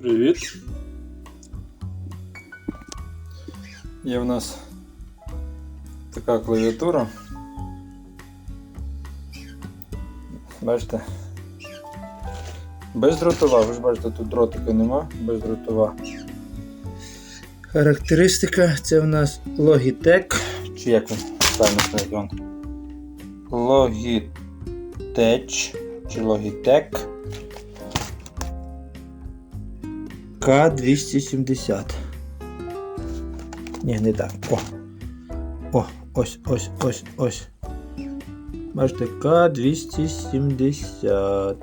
Привіт. Є в нас така клавіатура. Бачите? Бездротова, ви ж бачите, тут дротика нема, бездротова. Характеристика це в нас Logitech. Чи як він правильно сказати? Logitech чи Logitech К270. Ні, не так. О. О, ось, ось, ось, ось. Бачите, К270.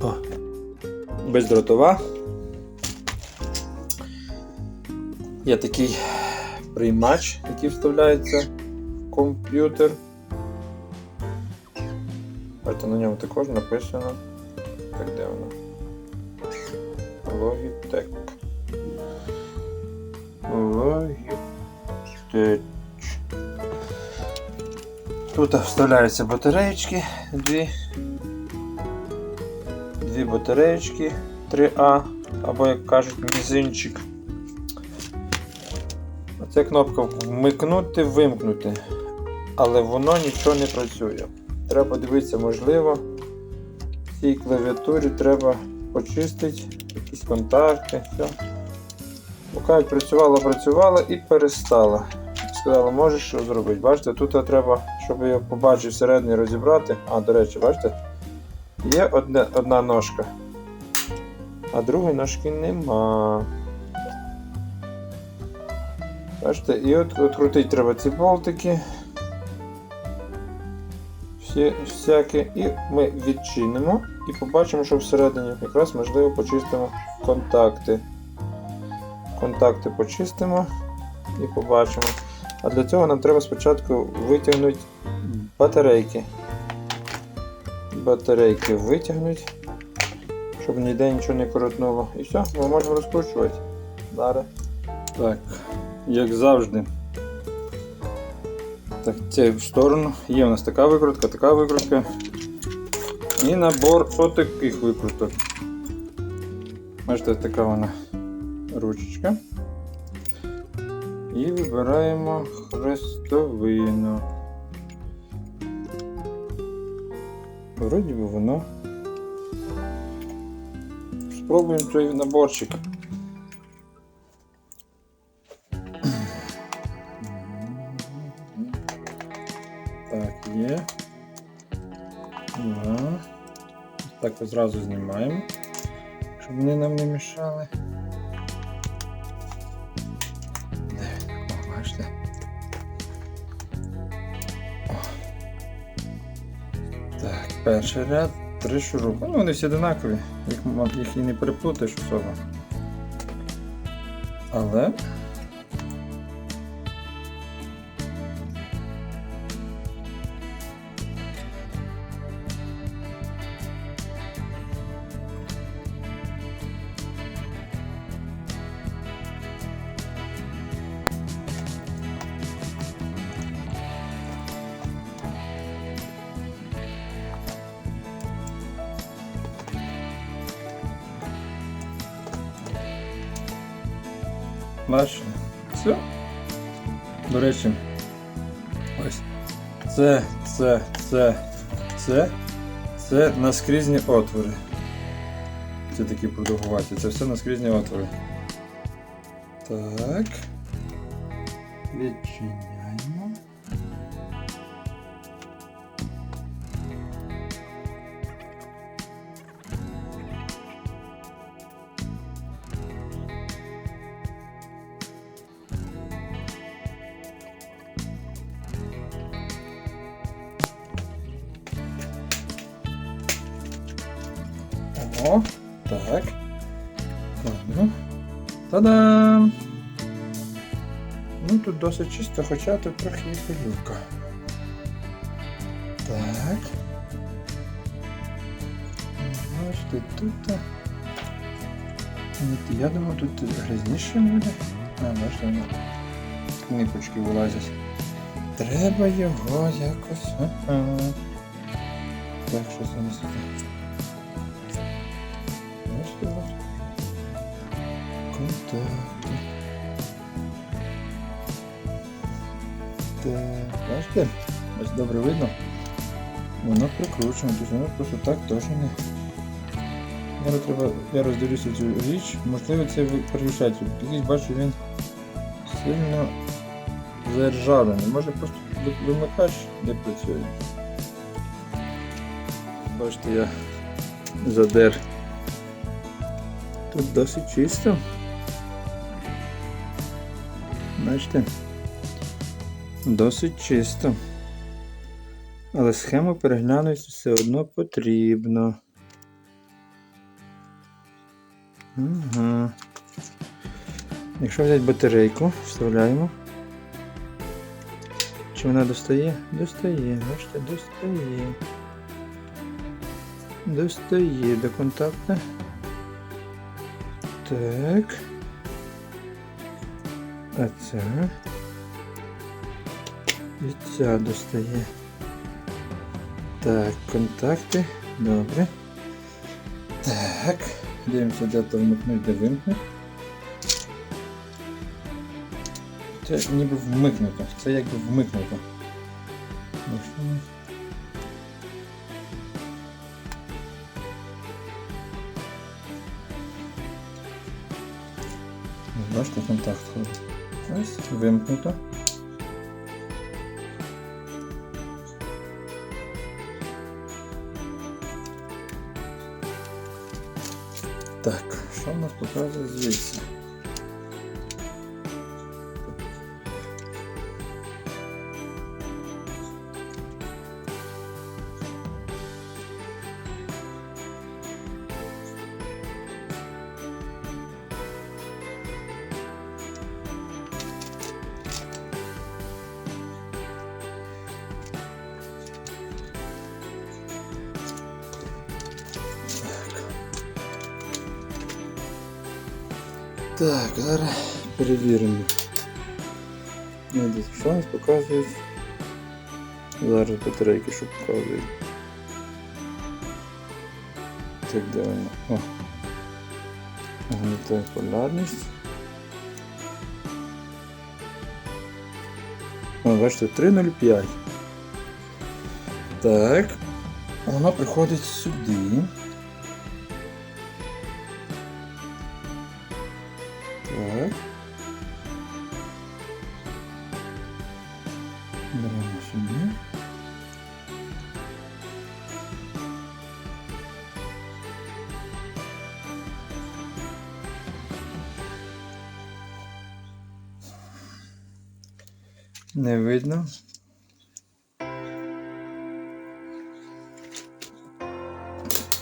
О. Бездротова. Є такий приймач, який вставляється в комп'ютер. Бачите, на ньому також написано. Так, де воно? Logitech. Logitech. Тут вставляються батареєчки, дві. Дві батареєчки 3А, або як кажуть, мізинчик. Оця кнопка вмикнути, вимкнути. Але воно нічого не працює. Треба дивитися, можливо, цій клавіатурі треба почистити якісь контакти. Все. Поки працювала, працювала і перестала. Сказала, можеш що зробити. Бачите, тут треба, щоб я побачив всередині розібрати. А, до речі, бачите? Є одне, одна ножка, а другої ножки нема. Бачите, і от відкрутити треба ці болтики. Всі, всякі, і ми відчинимо і побачимо, що всередині якраз можливо почистимо контакти. Контакти почистимо і побачимо. А для цього нам треба спочатку витягнути батарейки. Батарейки витягнути, щоб ніде нічого не коротнуло. І все, ми можемо розкручувати. Зараз. Так, як завжди. Так, це в сторону. Є у нас така викрутка, така викрутка. І набор отаких викруток. Бачите, така вона ручечка. І вибираємо хрестовину. Вроді би воно. Спробуємо цей наборчик. Є. Да. Так зразу знімаємо, щоб вони нам не мішали. Перший ряд, три шурупи. Ну, вони всі одинакові, їх, їх і не переплутаєш особо. Але Бачите? Все. До речі, ось. Це, це, це, це, це наскрізні отвори. Це такі продовгуваті. Це все наскрізні отвори. Так. Відчиняємо. Та-дам! Ну тут досить чисто, хоча тут трохи є пилюка. Так. Бачите, тут. Я думаю, тут грязніше буде. А, бачите, воно. Нипочки вилазять. Треба його якось. Так, що це у нас Так. Так, бачите? Ось добре видно. Воно прикручено, тобто воно просто так теж не. Зараз треба, я роздивлюся цю річ, можливо це ви- Якийсь бачу він сильно заржавлений. Може просто вимикач не працює. Бачите, я задер. Тут досить чисто. Бачите? Досить чисто. Але схему переглянути все одно потрібно. Ага. Якщо взяти батарейку, вставляємо. Чи вона достає? Достає, бачите, достає. Достає до контакту. Так. А це. І ця достає. Так, контакти. Добре. Так. Дивимося, де то вмикнути, де вимкнути. Це ніби вмикнуто. Це якби вмикнуто. Ну, Ну, Бачите, контакт ходить. Ось, вимкнуто. Так, що в нас показує звідси? Так, зараз перевіримо. У нас показують? Зараз батарейки, що показують. Так, воно? О. Гнітає полярність. О, бачите, 3.05. Так. Воно приходить сюди.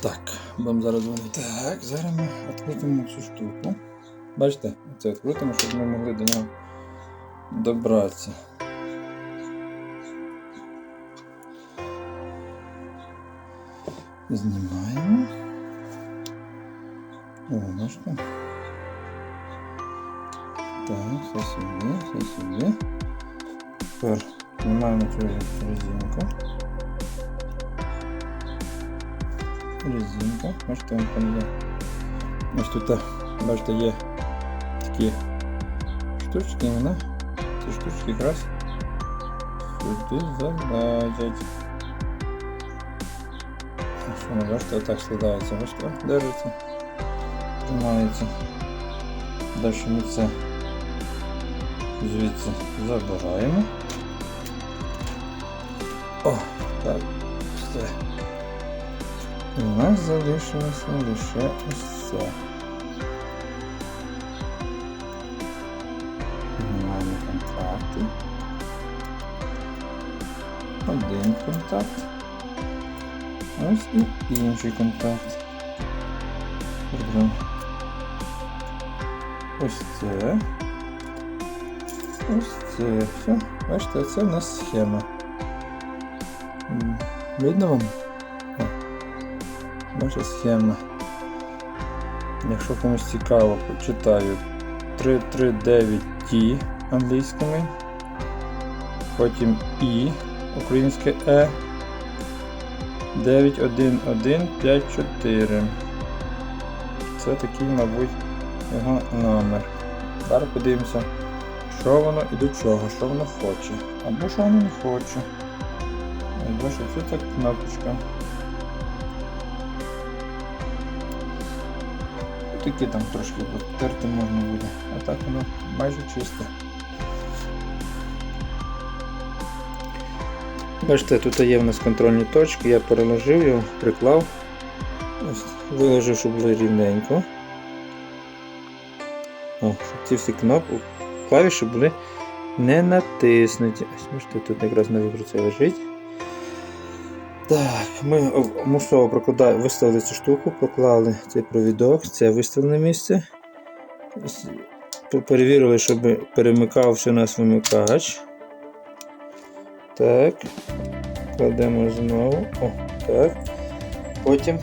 Так, будемо зараз дзвонити. Так, зараз ми відкрутимо цю штуку. Бачите, це відкрутимо, щоб ми могли до нього добратися. Знімаємо. О, бачите? Так, все сюди, все сюди. Тепер знімаємо цю резинку. Резинка. Вон там є. Ось тут, а, бачите, є такі штучки, вона ці штучки якраз сюди залазять. Ось воно, бачите, отак складається, бачите, держиться, тримається. Далі ми це звідси забираємо. О, так, у нас залишилося лише ось це. Знімаємо контакти. Один контакт. Ось і інший контакт. Пардон. Ось це. Ось це. Все. Бачите, це у нас схема. Видно вам? Бачите, схема. Якщо комусь цікаво, почитаю 339T англійськими. Потім І, українське Е. 91154. Це такий, мабуть, його номер. Зараз подивимося, що воно і до чого, що воно хоче. Або що воно не хоче. Або що це так кнопочка. Такі там трошки потерти можна буде, а так воно майже чисте. Бачите, тут є в нас контрольні точки, я переложив його, приклав, виложив, щоб було рівненько. О, ці всі кнопки, клавіші були не натиснуті. Ось бачите, тут якраз на вібрація лежить. Так, ми мусово прокладали, виставили цю штуку, проклали цей провідок, це виставлене місце. Перевірили, щоб перемикався у нас вимикач. Так. Кладемо знову. О, так. Потім.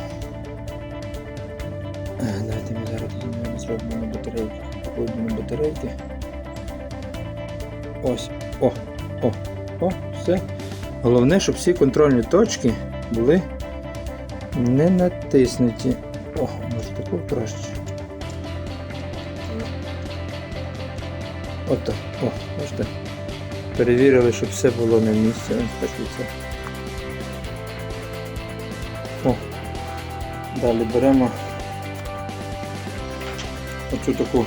Давайте ми зараз зробимо батарейки. Покладемо батарейки. Ось. О, о, о, все. Головне, щоб всі контрольні точки були не натиснуті. О, може таку краще. Ото, о, бачите. Перевірили, щоб все було на місці. Ось це. О. Далі беремо оцю таку,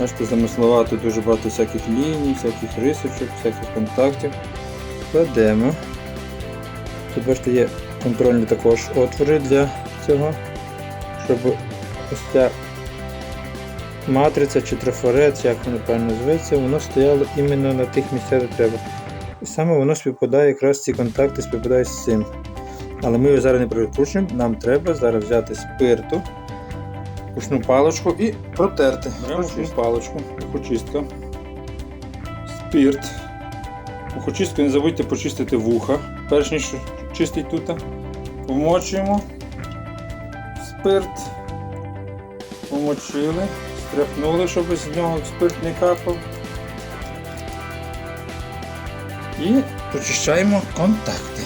бачите, замисловато дуже багато всяких ліній, всяких рисочок, всяких контактів. Кладемо. Тут бачите, є контрольні також отвори для цього, щоб ось ця матриця чи трафарет, як воно правильно називається, воно стояло іменно на тих місцях, де треба. І саме воно співпадає, якраз ці контакти співпадають з цим. Але ми його зараз не прикручуємо, нам треба зараз взяти спирту, пушну паличку і протерти. Беремо пушну паличку, очистка, спирт. Ухочистку не забудьте почистити вуха, перш ніж чистить тут. Вмочуємо спирт, помочили, стряпнули, щоб з нього спирт не капав. І прочищаємо контакти.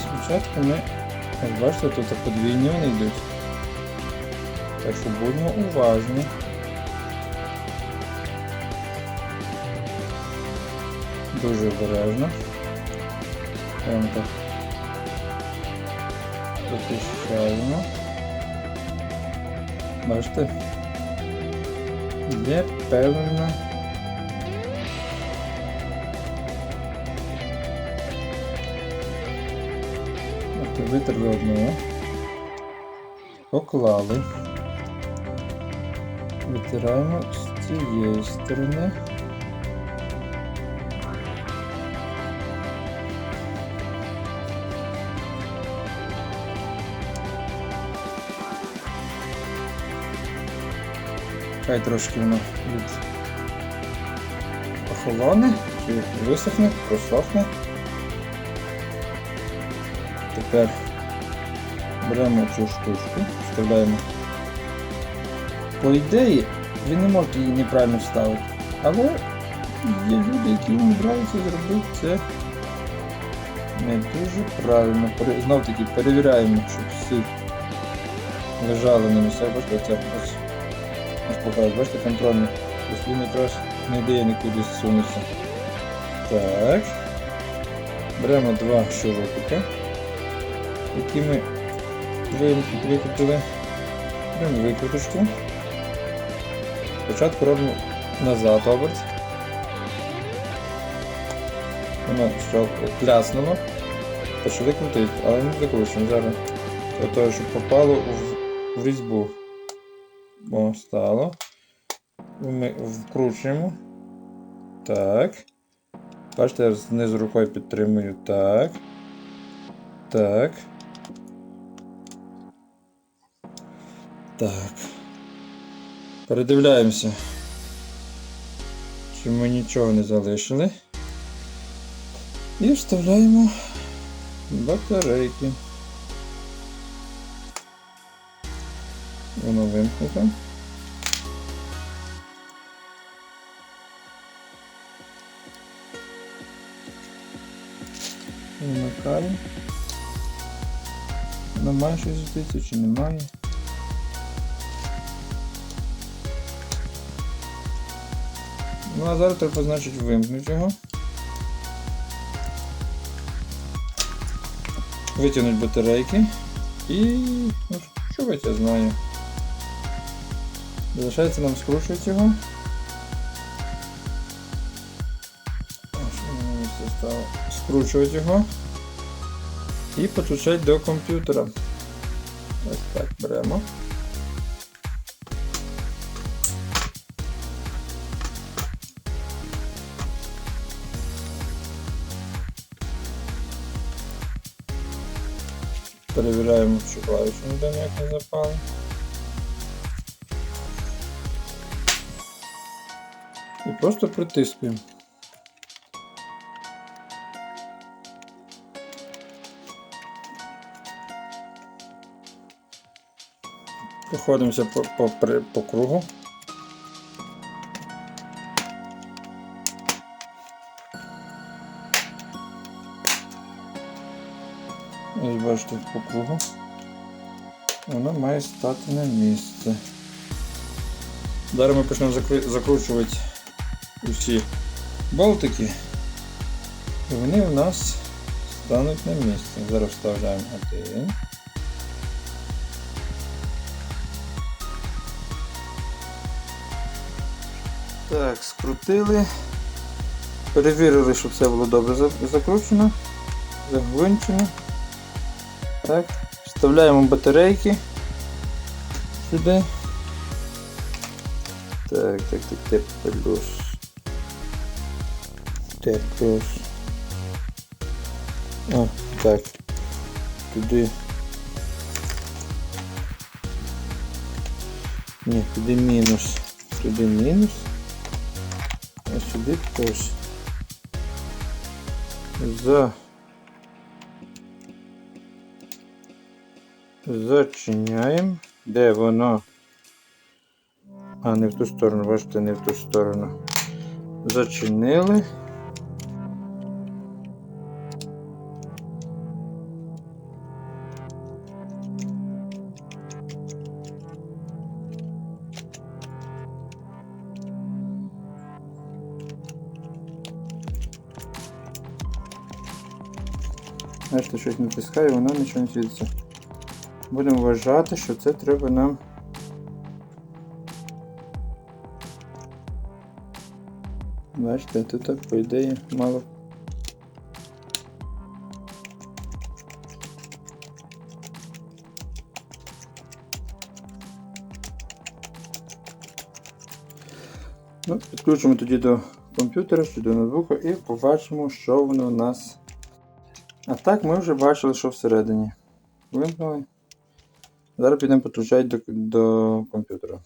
Спочатку ми, як бачите, тут подвійні вони йдуть. Так що будьмо уважні. Дуже обережно. Прямо так прочищаємо. Бачите? Є певна витерли одну, поклали, витираємо з цієї сторони. Хай трошки воно від охолоне, висохне, просохне. Тепер беремо цю штучку, вставляємо. По ідеї, ви не можете її неправильно вставити, але є люди, які вмудряються зробити це не дуже правильно. Знов таки перевіряємо, щоб всі лежали на місцях, бачите, це ось ось бачите, контрольний. Тобто він якраз не дає нікуди зсунутися. Так. Беремо два шурупика які ми викрутили. Беремо викруточку. Спочатку робимо назад оберт. Воно що кляснуло, почали крутити, але не закручуємо зараз. Для того, щоб попало в різьбу. О, стало. Ми вкручуємо. Так. Бачите, я знизу рукою підтримую. Так. Так. Так. Передивляємося, чи ми нічого не залишили. І вставляємо батарейки. Воно вимкнуто. Вмикаємо. Воно має щось зустрітися чи немає. Ну а зараз треба значить вимкнути його. Витягнути батарейки і. Ну, що я знаю. Залишається нам скручувати його. Скручувати його і підключати до комп'ютера. Ось так беремо. Перевіряємо, чи клавіші ніде ніяк не запали. І просто притискуємо. Проходимося по, по, по кругу. Ось бачите по кругу. Воно має стати на місце. Зараз ми почнемо закру- закручувати усі болтики. І вони у нас стануть на місце. Зараз вставляємо один. Так, скрутили. Перевірили, щоб все було добре закручено, загвинчено. Так, вставляємо батарейки сюди. Так, так, так, Т плюс. Т плюс. О, так. Туди. Ні, туди мінус. Туди мінус. А сюди плюс. За. Зачиняємо. Де воно? А, не в ту сторону, бачите, не в ту сторону. Зачинили. Бачите, щось натискаю, воно нічого не світиться. Будемо вважати, що це треба нам. Бачите, тут, по ідеї, мало. Ну, підключимо тоді до комп'ютера чи до ноутбука і побачимо, що воно у нас. А так ми вже бачили, що всередині. Вимкнули. Зараз підемо підключати до, до комп'ютера.